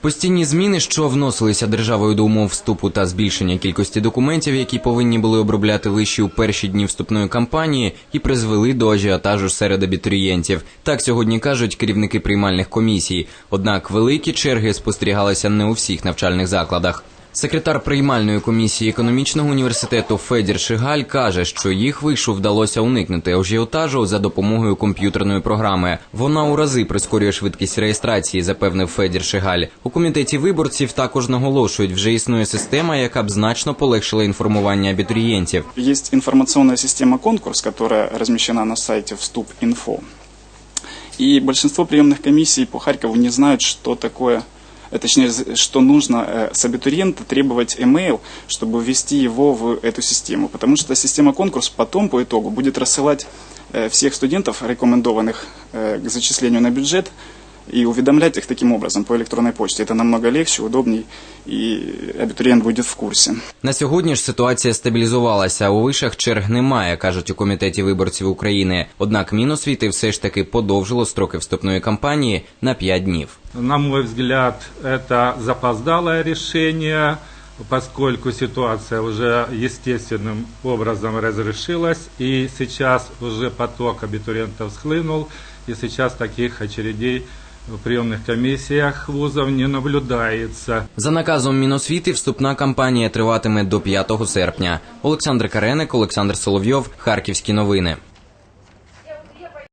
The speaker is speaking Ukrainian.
Постійні зміни, що вносилися державою до умов вступу та збільшення кількості документів, які повинні були обробляти виші у перші дні вступної кампанії, і призвели до ажіотажу серед абітурієнтів. Так сьогодні кажуть керівники приймальних комісій. Однак великі черги спостерігалися не у всіх навчальних закладах. Секретар приймальної комісії економічного університету Федір Шигаль каже, що їх вишу вдалося уникнути ажіотажу за допомогою комп'ютерної програми. Вона у рази прискорює швидкість реєстрації, запевнив Федір Шигаль. У комітеті виборців також наголошують, вже існує система, яка б значно полегшила інформування абітурієнтів. Есть информационная система «Конкурс», которая размещена на сайте вступ.инфо. И большинство приемных комиссий по Харькову не знают, что такое, э, точнее, з- что нужно э, с абитуриента требовать email, чтобы ввести его в эту систему. Потому что система «Конкурс» потом по итогу будет рассылать э, всех студентов, рекомендованных э, к зачислению на бюджет, и уведомлять их таким образом по электронной почте. Это намного легче, удобней, и абитуриент будет в курсе. На сьогодні ж ситуація стабілізувалася. У вишах черг немає, кажуть у комітеті виборців України. Однак Міносвіти все ж таки подовжило строки вступної кампанії на 5 днів. На мой взгляд, это запоздалое решение, поскольку ситуация уже естественным образом разрешилась, и сейчас уже поток абитуриентов схлынул, и сейчас таких очередей в приемных комиссиях вузов не наблюдается. За наказом Міносвіти вступна кампанія триватиме до 5 серпня. Олександр Кареник, Олександр Соловйов, Харківські новини.